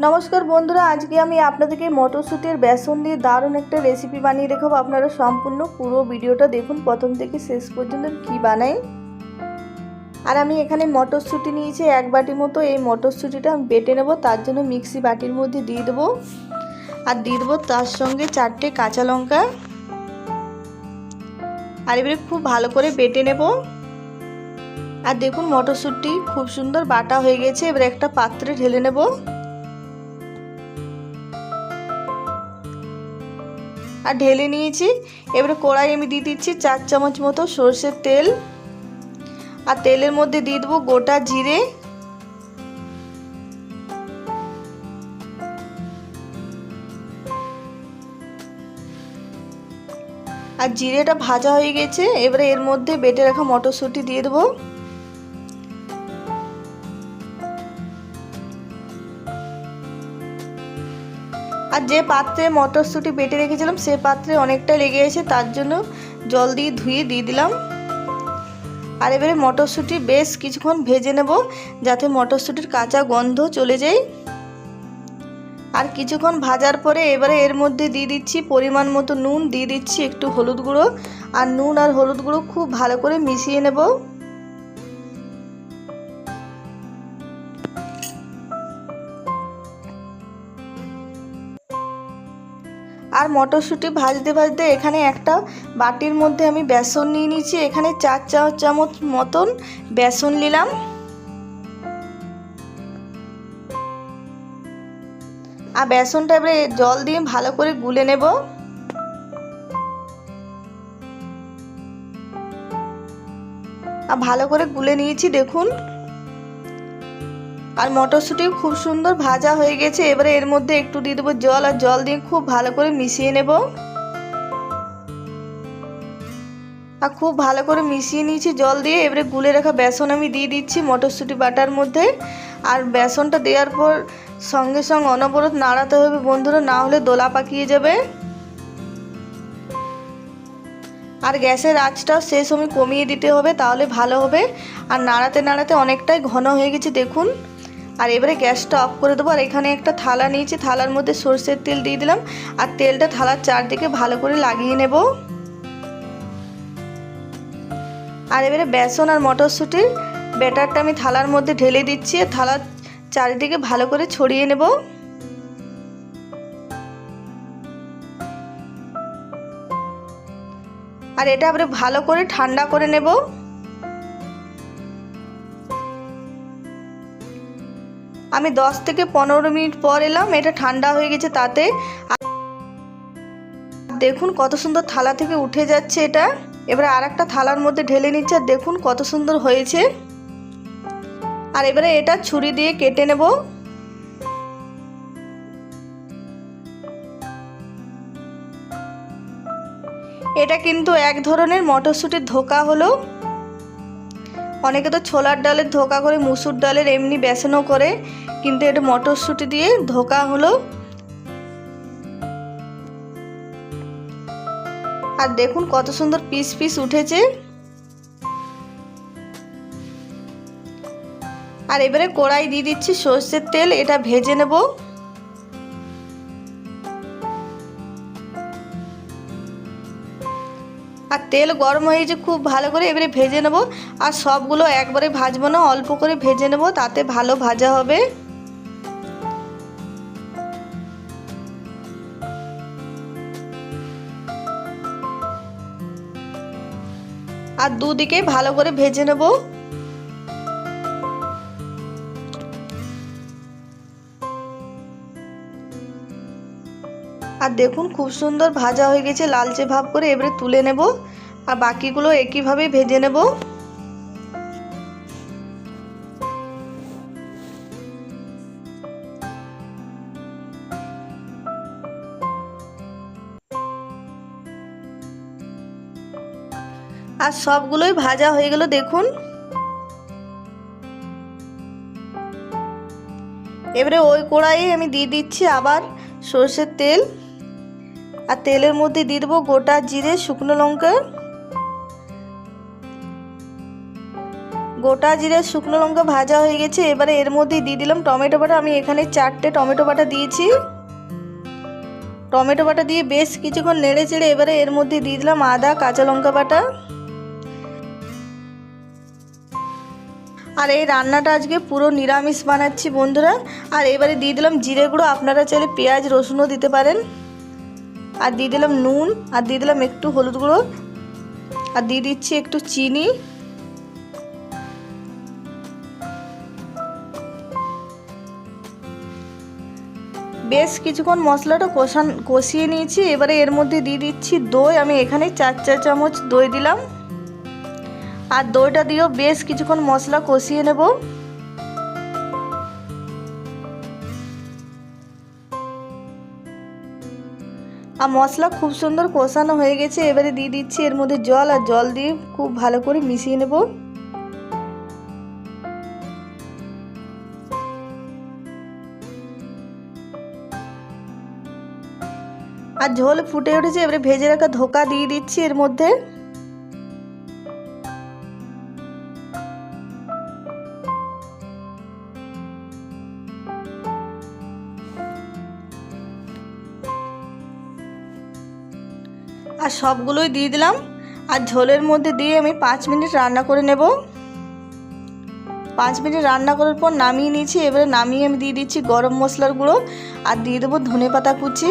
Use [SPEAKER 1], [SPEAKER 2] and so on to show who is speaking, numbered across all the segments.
[SPEAKER 1] নমস্কার বন্ধুরা, আজকে আমি আপনাদেরকে মটরশুঁটির বেসন দিয়ে দারুণ একটা রেসিপি বানিয়ে দেখাবো। আপনারা সম্পূর্ণ পুরো ভিডিওটা দেখুন, প্রথম থেকে শেষ পর্যন্ত কি বানাই। আর আমি এখানে মটরশুঁটি নিয়েছি, এক বাটি মতো। এই মটরশুঁটিটা আমি বেটে নেব, তার জন্য মিক্সি বাটির মধ্যে দিয়ে দেবো। আর দিয়ে দেবো তার সঙ্গে চারটে কাঁচা লঙ্কা। আর এবারে খুব ভালো করে বেটে নেব। আর দেখুন মটরশুঁটি খুব সুন্দর বাটা হয়ে গেছে, এবার একটা পাত্রে ঢেলে নেব। আর ঢেলে নিয়েছি। এবারে কড়াই আমি দিয়ে দিচ্ছি চার চামচ মতো সর্ষের তেল। আর তেলের মধ্যে দিয়ে দেবো গোটা জিরে। আর জিরেটা ভাজা হয়ে গেছে। এবারে এর মধ্যে বেটে রাখা মটরশুঁটি দিয়ে দেবো। আর যে পাত্রে মটরশুঁটি বেটে রেখেছিলাম, সে পাত্রে অনেকটা লেগে গেছে, তার জন্য জল দিয়ে ধুয়ে দিয়ে দিলাম। আর এবারে মটরশুঁটি বেশ কিছুক্ষণ ভেজে নেব, যাতে মটরশুঁটির কাঁচা গন্ধ চলে যায়। আর কিছুক্ষণ ভাজার পরে এবারে এর মধ্যে দিয়ে দিচ্ছি পরিমাণ মতো নুন, দিয়ে দিচ্ছি একটু হলুদ গুঁড়ো। আর নুন আর হলুদ গুঁড়ো খুব ভালো করে মিশিয়ে নেব। আর মটরশুঁটি ভাজতে ভাজতে এখানে একটা বাটির মধ্যে আমি বেসন নিয়ে নিয়েছি। এখানে চার চা চামচ মতন বেসন নিলাম। আর বেসনটা এবারে জল দিয়ে ভালো করে গুলে নেব। আর ভালো করে গুলে নিয়েছি, দেখুন। আর মটরশুঁটি খুব সুন্দর ভাজা হয়ে গেছে। এবারে এর মধ্যে একটু দিয়ে দেবো জল আর জল দিয়ে খুব ভালো করে মিশিয়ে নেব। আর খুব ভালো করে মিশিয়ে নিয়েছি জল দিয়ে। এবারে গুলে রাখা বেসন আমি দিয়ে দিচ্ছি মটরশুঁটি বাটার মধ্যে। আর বেসনটা দেওয়ার পর সঙ্গে সঙ্গে অনবরত নাড়াতে হবে বন্ধুরা, না হলে দোলা পাকিয়ে যাবে। আর গ্যাসের আঁচটাও সেই সময় কমিয়ে দিতে হবে, তাহলে ভালো হবে। আর নাড়াতে নাড়াতে অনেকটাই ঘন হয়ে গেছে, দেখুন। আর এবারে গ্যাসটা অফ করে দেবো। আর এখানে একটা থালা নিয়েছি, থালার মধ্যে সর্ষের তেল দিয়ে দিলাম। আর তেলটা থালার চারদিকে ভালো করে লাগিয়ে নেব। আর এবারে বেসন আর মটরশুঁটির ব্যাটারটা আমি থালার মধ্যে ঢেলে দিচ্ছি। আর থালার চারিদিকে ভালো করে ছড়িয়ে নেব। আর এটা এবারে ভালো করে ঠান্ডা করে নেব। আমি দশ থেকে পনেরো মিনিট পর এলাম, এটা ঠান্ডা হয়ে গেছে তাতে। দেখুন কত সুন্দর থালা থেকে উঠে যাচ্ছে এটা। এবারে আর একটা থালার মধ্যে ঢেলে নিচ্ছে আর দেখুন কত সুন্দর হয়েছে। আর এবারে এটা ছুরি দিয়ে কেটে নেব। এটা কিন্তু এক ধরনের মটরশুঁটির ধোকা হলো। অনেকে তো ছোলার ডালের ধোকা করে মুসুর ডালের এমনি বেসনও করে, কিন্তু এটা মটরশুঁটি দিয়ে ধোকা হলো। আর দেখুন কত সুন্দর পিস পিস উঠেছে। আর এবারে কড়াই দিয়ে দিচ্ছি সর্ষের তেল, এটা ভেজে নেব। আর তেল গরম হয়েছে খুব ভালো করে এবারে ভেজে নেব। আর সবগুলো একবারে ভাজবো না, অল্প করে ভেজে নেব, তাতে ভালো ভাজা হবে। আর দুদিকে ভালো করে ভেজে নেব। দেখুন খুব সুন্দর ভাজা হয়ে গেছে, লালচে ভাব করে এবারে তুলে নেব। আর বাকিগুলো একইভাবে ভেজে নেব। আর সবগুলোই ভাজা হয়ে গেল, দেখুন। এবারে ওই কড়াইয়ে আমি দিয়ে দিচ্ছি আবার সর্ষের তেল। আর তেলের মধ্যে দিয়ে দেবো গোটা জিরে, শুকনো লঙ্কা। গোটা জিরে, শুকনো লঙ্কা ভাজা হয়ে গেছে। এবারে এর মধ্যে দিয়ে দিলাম টমেটো বাটা। আমি এখানে চারটে টমেটো বাটা দিয়েছি। টমেটো বাটা দিয়ে বেশ কিছুক্ষণ নেড়ে চেড়ে এবারে এর মধ্যে দিয়ে দিলাম আদা, কাঁচা লঙ্কা বাটা। আর এই রান্নাটা আজকে পুরো নিরামিষ বানাচ্ছি বন্ধুরা। আর এবারে দিয়ে দিলাম জিরে গুঁড়ো। আপনারা চাইলে পেঁয়াজ, রসুনও দিতে পারেন। আর দিয়ে দিলাম নুন, আর দিয়ে দিলাম একটু হলুদ গুঁড়ো, আর দিয়ে দিচ্ছি একটু চিনি। বেশ কিছুক্ষণ মশলাটা কষান, কষিয়ে নিয়েছি, এবারে এর মধ্যে দিয়ে দিচ্ছি দই, আমি এখানে চার চার চামচ দই দিলাম। আর দইটা দিয়েও বেশ কিছুক্ষণ মশলা কষিয়ে নেব। আর মশলা খুব সুন্দর কষানো হয়ে গেছে। এবারে দিয়ে দিচ্ছি এর মধ্যে জল আর জল দিয়ে খুব ভালো করে মিশিয়ে নেব। আর ঝোল ফুটে উঠেছে, এবারে ভেজে রাখা ধোকা দিয়ে দিচ্ছি এর মধ্যে। আর সবগুলোই দিয়ে দিলাম। আর ঝোলের মধ্যে দিয়ে আমি পাঁচ মিনিট রান্না করে নেব। পাঁচ মিনিট রান্না করার পর নামিয়ে নিয়েছি। এবারে নামিয়ে আমি দিয়ে দিচ্ছি গরম মশলার গুঁড়ো আর দিয়ে দেবো ধনে পাতা কুচি।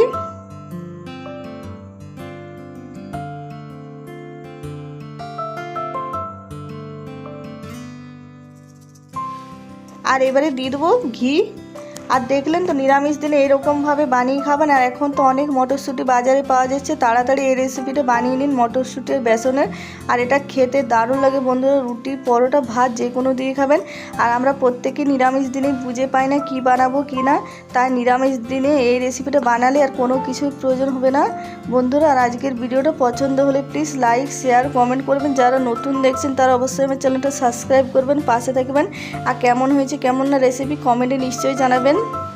[SPEAKER 1] আর এবারে দিয়ে দেবো ঘি। আর দেখলেন তো, নিরামিষ দিনে এরকমভাবে বানিয়ে খাবেন আর এখন তো অনেক মটরশুঁটি বাজারে পাওয়া যাচ্ছে। তাড়াতাড়ি এই রেসিপিটা বানিয়ে নিন মটরশুঁটির বেসনের। আর এটা খেতে দারুণ লাগে বন্ধুরা, রুটি, পরোটা, ভাত যে কোনো দিয়ে খাবেন। আর আমরা প্রত্যেকে নিরামিষ দিনে বুঝে পাই না কি বানাবো, কি না। তাই নিরামিষ দিনে এই রেসিপিটা বানালে আর কোনো কিছুর প্রয়োজন হবে না। বন্ধুরা, আর আজকের ভিডিওটা পছন্দ হলে প্লিজ লাইক শেয়ার কমেন্ট করবেন। যারা নতুন দেখছেন তারা অবশ্যই আমার চ্যানেলটা সাবস্ক্রাইব করবেন, পাশে থাকবেন। আর কেমন হয়েছে, কেমন না রেসিপি কমেন্টে নিশ্চয়ই জানাবেন। you.